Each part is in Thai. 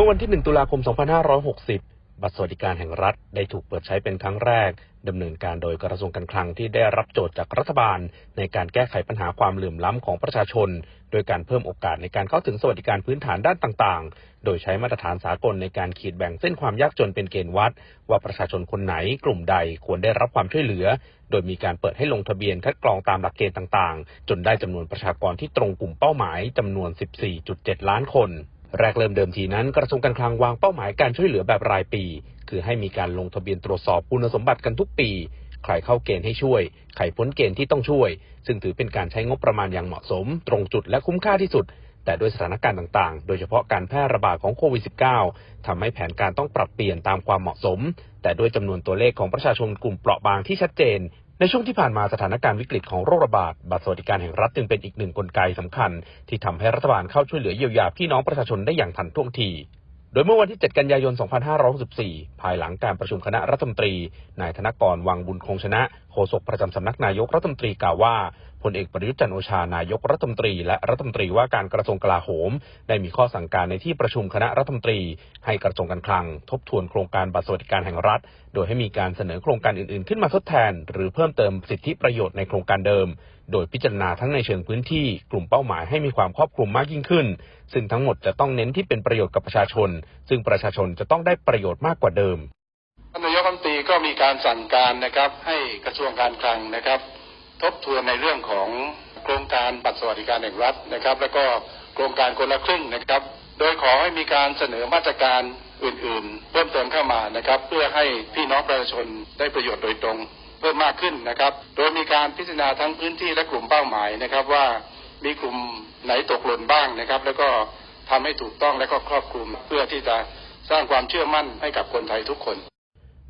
มื่อวันที่ 1 ตุลาคม 2560 บัตรสวัสดิการแห่งรัฐได้ถูกเปิดใช้เป็นครั้งแรกดำเนินการโดยกระทรวงการคลังที่ได้รับโจทย์จากรัฐบาล ในการแก้ไขปัญหาความเหลื่อมล้ำของประชาชน โดยการเพิ่มโอกาสในการเข้าถึงสวัสดิการพื้นฐานด้านต่างๆ โดยใช้มาตรฐานสากลในการขีดแบ่งเส้นความยากจนเป็นเกณฑ์วัด ว่าประชาชนคนไหนกลุ่มใดควรได้รับความช่วยเหลือ โดยมีการเปิดให้ลงทะเบียนคัดกรองตามหลักเกณฑ์ต่างๆ จนได้จำนวนประชากรที่ตรงกลุ่มเป้าหมายจำนวน 14.7 ล้านคน แรกเริ่มเดิมทีนั้นกระทรวงการคลังวางเป้าหมายการช่วยเหลือแบบรายปี คือให้มีการลงทะเบียนตรวจสอบคุณสมบัติกันทุกปี ใครเข้าเกณฑ์ให้ช่วย ใครพ้นเกณฑ์ที่ต้องช่วย ซึ่งถือเป็นการใช้งบประมาณอย่างเหมาะสม ตรงจุดและคุ้มค่าที่สุด แต่ด้วยสถานการณ์ต่างๆ โดยเฉพาะการแพร่ระบาดของโควิด -19 ทำให้แผนการต้องปรับเปลี่ยนตามความเหมาะสม แต่ด้วยจำนวนตัวเลขของประชาชนกลุ่มเปราะบางที่ชัดเจน ในช่วงที่ผ่านมาสถานการณ์วิกฤตของโรคระบาดบัตรสวัสดิการแห่งรัฐจึงเป็นอีกหนึ่งกลไกสำคัญ ที่ทำให้รัฐบาลเข้าช่วยเหลือเยียวยาพี่น้องประชาชนได้อย่างทันท่วงที โดยเมื่อวันที่ 7 กันยายน 2564 ภายหลังการประชุมคณะรัฐมนตรี นายธนกรวังบุญคงชนะ โฆษกประจำสำนักนายกรัฐมนตรีกล่าวว่า พลเอกประยุทธ์จันโอชานายกรัฐมนตรี และรัฐมนตรีว่าการกระทรวงกลาโหม ได้มีข้อสั่งการในที่ประชุมคณะรัฐมนตรี ให้กระทรวงการคลัง ทบทวนโครงการบัตรสวัสดิการแห่งรัฐ โดยให้มีการเสนอโครงการอื่นๆ ขึ้นมาทดแทน หรือเพิ่มเติมสิทธิประโยชน์ในโครงการเดิม โดยพิจารณาทั้งในเชิงพื้นที่กลุ่มเป้าหมายให้มีความครอบคลุมมากยิ่งขึ้น ซึ่งทั้งหมดจะต้องเน้นที่เป็นประโยชน์กับประชาชน ซึ่งประชาชนจะต้องได้ประโยชน์มากกว่าเดิมท่านนายกรัฐมนตรีก็มีการสั่งการนะครับให้กระทรวงการคลังนะครับ ทบทวนในเรื่องของโครงการบัตรสวัสดิการแห่งรัฐนะครับ แล้วก็โครงการคนละครึ่งนะครับ โดยขอให้มีการเสนอมาตรการอื่น ๆ เพิ่มเติมเข้ามานะครับ เพื่อให้พี่น้องประชาชนได้ประโยชน์โดยตรง เพิ่มมากขึ้นนะครับ โดยมีการพิจารณาทั้งพื้นที่และกลุ่มเป้าหมายนะครับว่ามีกลุ่มไหนตกหล่นบ้างนะครับ แล้วก็ทำให้ถูกต้องและก็ครอบคลุมเพื่อที่จะสร้างความเชื่อมั่นให้กับคนไทยทุกคน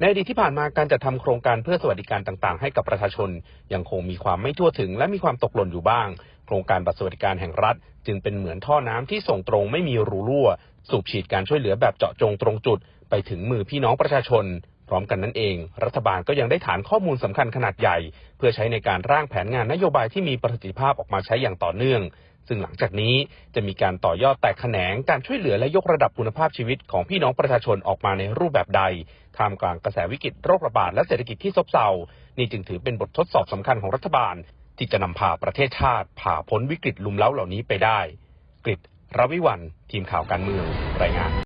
ในอดีตที่ผ่านมาการจัดทำโครงการเพื่อสวัสดิการต่างๆ ให้กับประชาชน ยังคงมีความไม่ทั่วถึงและมีความตกหล่นอยู่บ้าง โครงการบัตรสวัสดิการแห่งรัฐ จึงเป็นเหมือนท่อน้ำที่ส่งตรงไม่มีรูรั่ว สูบฉีดการช่วยเหลือแบบเจาะจงตรงจุด ไปถึงมือพี่น้องประชาชน พร้อมกันนั้นเอง รัฐบาลก็ยังได้ฐานข้อมูลสำคัญขนาดใหญ่ เพื่อใช้ในการร่างแผนงานนโยบายที่มีประสิทธิภาพออกมาใช้อย่างต่อเนื่อง ซึ่งหลังจากนี้จะมีการต่อยอดแตกแขนงการช่วยเหลือและยกระดับคุณภาพชีวิตของพี่น้องประชาชนออกมาในรูปแบบใดท่ามกลางกระแสวิกฤตโรคระบาดและเศรษฐกิจที่ซบเซานี่จึงถือเป็นบททดสอบสำคัญของรัฐบาล ที่จะนำพาประเทศชาติ ผ่าพ้นวิกฤตลุมเล้าเหล่านี้ไปได้ กฤษรวิวันทีมข่าวการเมืองรายงาน